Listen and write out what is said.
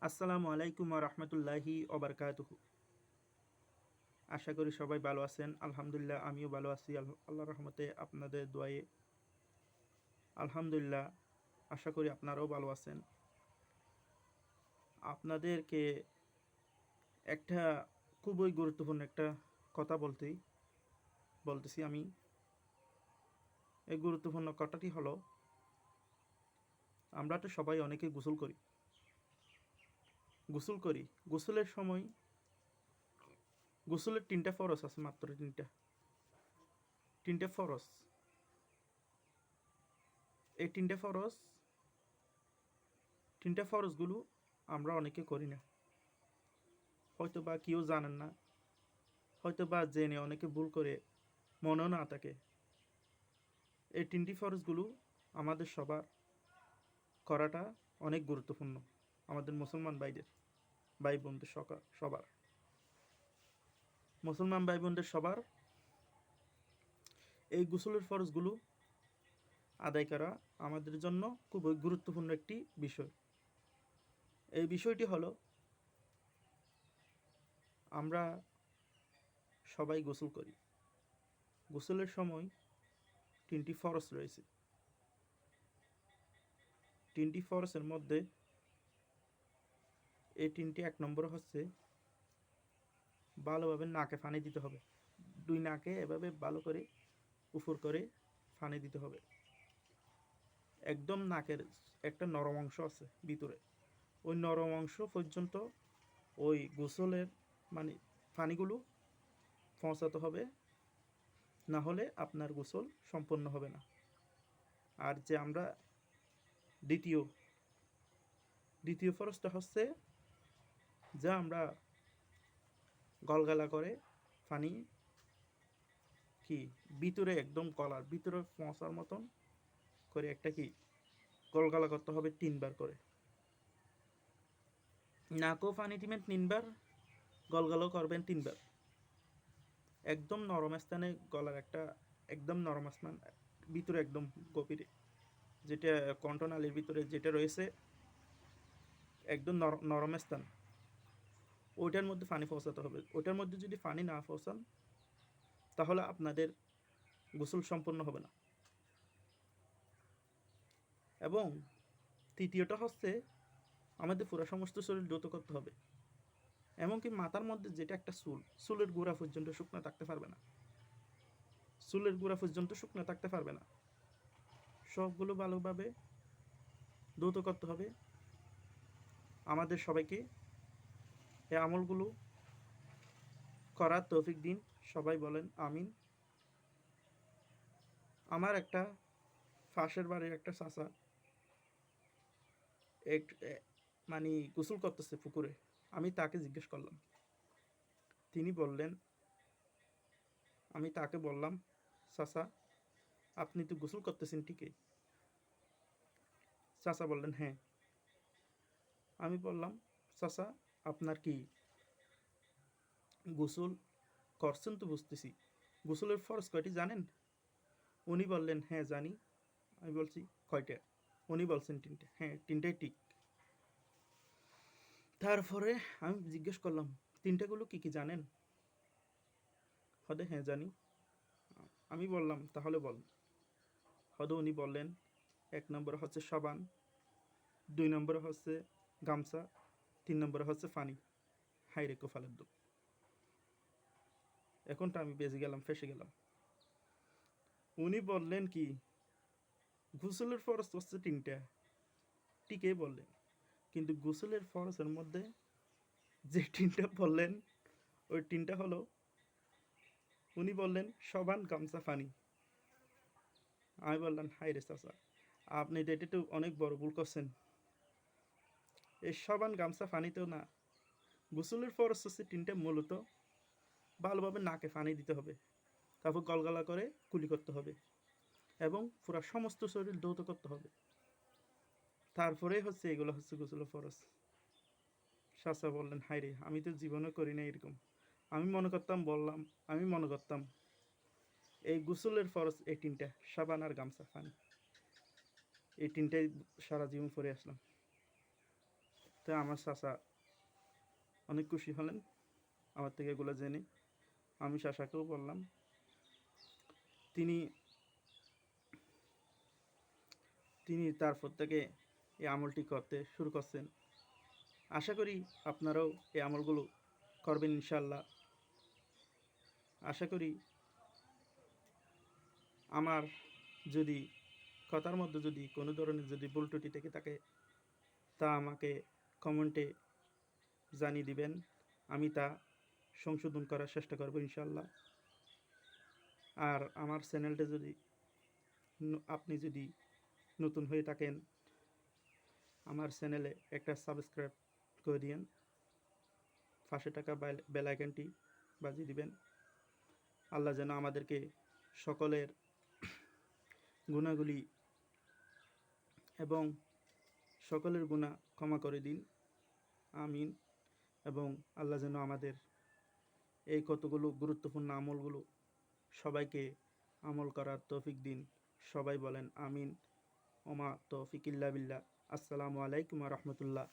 আসসালামু আলাইকুম রহমতুল্লাহি ওবরকাতুহু আশা করি সবাই ভালো আছেন। আলহামদুলিল্লাহ, আমিও ভালো আছি। আল- আল্লাহ রহমতে আপনাদের দোয়ায়ে আলহামদুলিল্লাহ, আশা করি আপনারাও ভালো আছেন। আপনাদেরকে একটা খুবই গুরুত্বপূর্ণ একটা কথা বলতেই, বলতেছি আমি। এই গুরুত্বপূর্ণ কথাটি হলো, আমরা তো সবাই অনেকে গোসল করি। গোসল করি। গোসলের সময় গোসলের তিনটা ফরস আছে, মাত্র তিনটা। তিনটা ফরস। এই তিনটা ফরস, তিনটা ফরসগুলো আমরা অনেকে করি না। হয়তো বা কেউ জানেন না হয়তো বা জেনে অনেকে ভুল করে মনেও না থাকে। এই তিনটি ফরসগুলো আমাদের সবার করাটা অনেক গুরুত্বপূর্ণ। আমাদের মুসলমান ভাইদের ভাই বোনদের সবার। মুসলমান ভাই বোনদের সবার এই গোসলের ফরজগুলো আদায় করা আমাদের জন্য খুবই গুরুত্বপূর্ণ একটি বিষয়। এই বিষয়টি হলো, আমরা সবাই গোসল করি। গোসলের সময় তিনটি ফরজ রয়েছে। তিনটি ফরজের মধ্যে এই তিনটি এক নম্বর হচ্ছে ভালোভাবে নাকে পানি দিতে হবে। দুই নাকে এভাবে ভালো করে উপর করে পানি দিতে হবে। একদম নাকের একটা নরম অংশ আছে ভিতরে। ওই নরম অংশ পর্যন্ত ওই গোসলের মানে পানিগুলো পৌঁছাতে হবে। না হলে আপনার গোসল সম্পন্ন হবে না। আর যে আমরা দ্বিতীয় দ্বিতীয় ফরজটা হচ্ছে যা আমরা গলগালা করে পানি কি ভিতরে একদম গলার ভিতরে পৌঁছার মতন করে একটা কি গলগালা করতে হবে তিনবার করে। নাকও পানি দিবেন তিনবার গলগালাও করবেন তিনবার। একদম নরম স্থানে গলার একটা একদম নরম স্থান, ভিতরে একদম গভীরে, যেটা কণ্ঠনালীর ভিতরে যেটা রয়েছে, একদম নর- নরম স্থান। ওইটার মধ্যে পানি পৌঁছাতে হবে। ওইটার মধ্যে যদি পানি না পৌঁছান তাহলে আপনাদের গোসল সম্পন্ন হবে না। এবং তৃতীয়টা হচ্ছে, আমাদের পুরো সমস্ত শরীর দ্রুত করতে হবে। এমনকি মাথার মধ্যে যেটা একটা চুল, চুলের গোড়া পর্যন্ত শুকনো থাকতে পারবে না। চুলের গোড়া পর্যন্ত শুকনো থাকতে পারবে না। সবগুলো ভালোভাবে দ্রুত করতে হবে। আমাদের সবাইকে এই আমলগুলো করার তৌফিক দিন। সবাই বলেন আমিন। আমার একটা ফাঁসের বাড়ির একটা চাচা এক মানে গোসল করতেছে পুকুরে। আমি তাকে জিজ্ঞেস করলাম। তিনি বললেন, আমি তাকে বললাম, চাচা, আপনি তো গোসল করতেছেন ঠিকই। চাচা বললেন হ্যাঁ। আমি বললাম, চাচা আপনার কি গোসল করছেন তো বুঝতেছি। গোসলের ফরজ কয়টি জানেন? উনি বললেন হ্যাঁ জানি। আমি বলছি, কয়টা? উনি বলছেন, তিনটে। হ্যাঁ তিনটাই ঠিক। তারপরে আমি জিজ্ঞেস করলাম, তিনটাগুলো কি কি জানেন? হদে হ্যাঁ জানি। আমি বললাম, তাহলে বল। হদে উনি বললেন, এক নম্বরে হচ্ছে সাবান, দুই নম্বরে হচ্ছে গামছা তিন নম্বরে হচ্ছে পানি হাই রে কোফালের দুধ এখনটা আমি বেজে গেলাম, ফেসে গেলাম। উনি বললেন কি, গোসলের ফরজ হচ্ছে তিনটা। ঠিকই বললেন। কিন্তু গোসলের ফরজের মধ্যে যে তিনটা বললেন, ওই তিনটা হলো, উনি বললেন, সবান গামছা পানি আমি বললাম, হাই রে চাচা, আপনি এটা তো অনেক বড় ভুল করছেন। এই সাবান গামছা পানিতেও না। গোসলের ফরজ হচ্ছে তিনটে মূলত, ভালোভাবে নাকে পানি দিতে হবে, তারপর গলগলা করে কুলি করতে হবে এবং পুরো সমস্ত শরীর দৌত করতে হবে। তারপরে হচ্ছে এগুলো হচ্ছে গোসলের ফরজ। শাসা বললেন হাই রে, আমি তো জীবনে করি না এরকম। আমি মনে করতাম, বললাম, আমি মনে করতাম, এই গোসলের ফরজ এই তিনটা, সাবান আর গামছা পানি এই তিনটাই সারা জীবন পরে আসলাম। তো আমার চাচা অনেক খুশি হলেন। আমার থেকে এগুলো জেনে আমি চাচাকেও বললাম। তিনি তিনি তারপর থেকে এই আমলটি করতে শুরু করছেন। আশা করি আপনারাও এই আমলগুলো করবেন ইনশাল্লাহ আশা করি আমার যদি কথার মধ্যে যদি কোনো ধরনের যদি ভুল ত্রুটি থেকে থাকে, তা আমাকে কমেন্টে জানিয়ে দিবেন। আমি তা সংশোধন করার চেষ্টা করব ইনশাল্লাহ আর আমার চ্যানেলটা যদি আপনি যদি নতুন হয়ে থাকেন, আমার চ্যানেলে একটা সাবস্ক্রাইব করে দিয়েন। পাঁচশো টাকা বেল বাজিয়ে দিবেন। আল্লাহ যেন আমাদেরকে সকলের গুণাগুলি এবং সকলের গুণা ক্ষমা করে দিন। আমিন। এবং আল্লাহ যেন আমাদের এই কতগুলো গুরুত্বপূর্ণ আমলগুলো সবাইকে আমল করার তৌফিক দিন। সবাই বলেন আমিন। ওমা তৌফিক ইল্লা বিল্লাহ। আসসালামু আলাইকুম রহমতুল্লাহ।